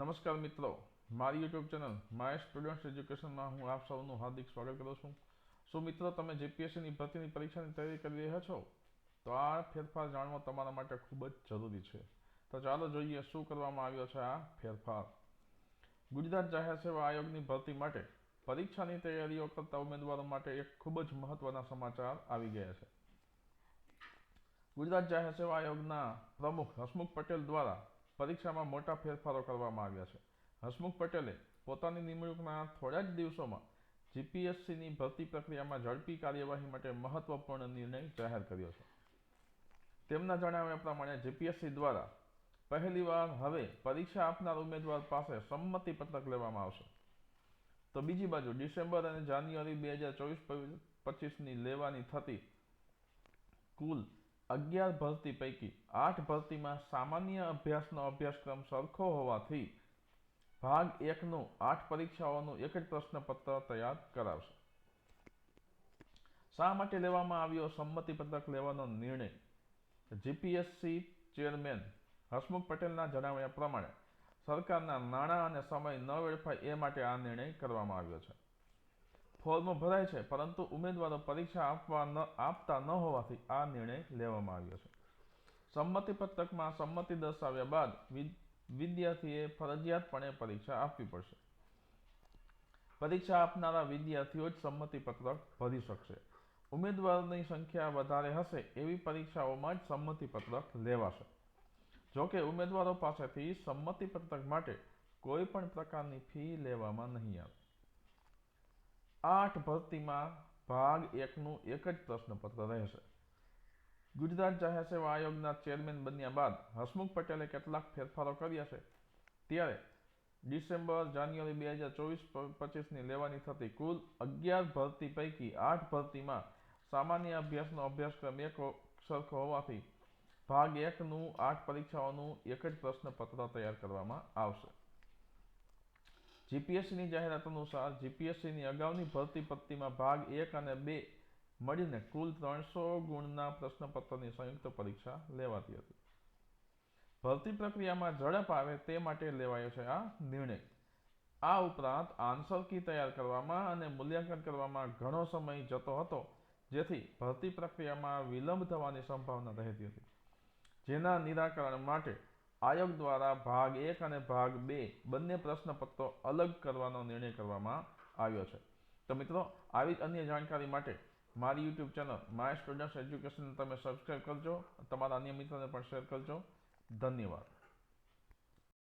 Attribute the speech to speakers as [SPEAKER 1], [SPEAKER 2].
[SPEAKER 1] નમસ્કાર મિત્રો. મારી યુટ્યુબ ચેનલ માય સ્ટુડન્ટ્સ એજ્યુકેશનમાં હું આપ સૌનું હાર્દિક સ્વાગત કરું છું. શું મિત્રો તમે જેપીએસસીની ભરતીની પરીક્ષાની તૈયારી કરી રહ્યા છો? તો આ ફેરફાર જાણવો તમારા માટે ખૂબ જ જરૂરી છે. તો ચાલો જોઈએ શું કરવામાં આવ્યો છે આ ફેરફાર. ગુજરાત જાહેર સેવા આયોગની ભરતી માટે પરીક્ષાની તૈયારીઓ કરતા ઉમેદવારો માટે એક ખૂબ જ મહત્વના સમાચાર આવી ગયા છે. ગુજરાત જાહેર સેવા આયોગના પ્રમુખ હસમુખ પટેલ દ્વારા પરીક્ષામાં મોટા ફેરફારો કરવામાં આવ્યા છે. હસમુખ પટેલે પોતાની નિમણૂકના થોડા જ દિવસોમાં જીપીએસસીની ભરતી પ્રક્રિયામાં ઝડપી કાર્યવાહી માટે મહત્વપૂર્ણ નિર્ણય જાહેર કર્યો છે. તેમના જણાવ્યા પ્રમાણે જીપીએસસી દ્વારા પહેલીવાર હવે પરીક્ષા આપનાર ઉમેદવાર પાસે સંમતિ પત્રક લેવામાં આવશે. તો બીજી બાજુ ડિસેમ્બર અને જાન્યુઆરી બે હજાર ચોવીસ પચીસની લેવાની થતી કુલ અગિયાર ભરતી પૈકી આઠ ભરતીમાં સામાન્ય અભ્યાસનો અભ્યાસક્રમ સરખો હોવાથી ભાગ એકનું આઠ પરીક્ષાઓનું એક જ પ્રશ્નપત્ર તૈયાર કરાવશે. શા માટે લેવામાં આવ્યો સંમતિપત્રક લેવાનો નિર્ણય? જીપીએસસી ચેરમેન હસમુખ પટેલના જણાવ્યા પ્રમાણે સરકારના નાણાં અને સમય ન વેડફાય એ માટે આ નિર્ણય કરવામાં આવ્યો છે. ફોર્મ ભરાય છે, પરંતુ ઉમેદવારો પરીક્ષા આપવા ન, આપતા ન હોવાથી આ નિર્ણય લેવામાં આવ્યો છે. સંમતિ સંમતિ દર્શાવ્યા બાદ વિદ્યાર્થીએ ફરજિયાતપણે પરીક્ષા આપવી પડશે. પરીક્ષા આપનારા વિદ્યાર્થીઓ જ સંમતિ ભરી શકશે. ઉમેદવારોની સંખ્યા વધારે હશે એવી પરીક્ષાઓમાં જ સંમતિ પત્રક લેવાશે. જોકે ઉમેદવારો પાસેથી સંમતિ પત્રક માટે કોઈ પણ પ્રકારની ફી લેવામાં નહીં આવે. આઠ ભરતીમાં ભાગ એકનું એક જ પ્રશ્નપત્ર રહેશે. ગુજરાત જાહેર સેવા આયોગના ચેરમેન બન્યા બાદ હસમુખ પટેલે કેટલાક ફેરફારો કર્યા છે. ત્યારે ડિસેમ્બર જાન્યુઆરી બે હજાર ચોવીસ પચીસની લેવાની થતી કુલ અગિયાર ભરતી પૈકી આઠ ભરતીમાં સામાન્ય અભ્યાસનો અભ્યાસક્રમ એક સરખો હોવાથી ભાગ એકનું આઠ પરીક્ષાઓનું એક જ પ્રશ્નપત્ર તૈયાર કરવામાં આવશે. જીપીએસસીની જાહેરાત અનુસાર જીપીએસસીની અગાઉની ભરતી પત્તીમાં ભાગ એક અને બે મળીને કુલ ત્રણસો ગુણના પ્રશ્નપત્રની સંયુક્ત પરીક્ષા લેવાતી હતી. ભરતી પ્રક્રિયામાં ઝડપ આવે તે માટે લેવાયો છે આ નિર્ણય. આ ઉપરાંત આન્સર કી તૈયાર કરવામાં અને મૂલ્યાંકન કરવામાં ઘણો સમય જતો હતો, જેથી ભરતી પ્રક્રિયામાં વિલંબ થવાની સંભાવના રહેતી હતી. જેના નિરાકરણ માટે આયોગ દ્વારા ભાગ એક અને ભાગ બે બંને પ્રશ્નપત્રો અલગ કરવાનો નિર્ણય કરવામાં આવ્યો છે. તો મિત્રો, આવી જ અન્ય જાણકારી માટે મારી YouTube channel my students education તમે સબસ્ક્રાઈબ કરજો. તમારા અન્ય મિત્રોને પણ શેર કરજો. ધન્યવાદ.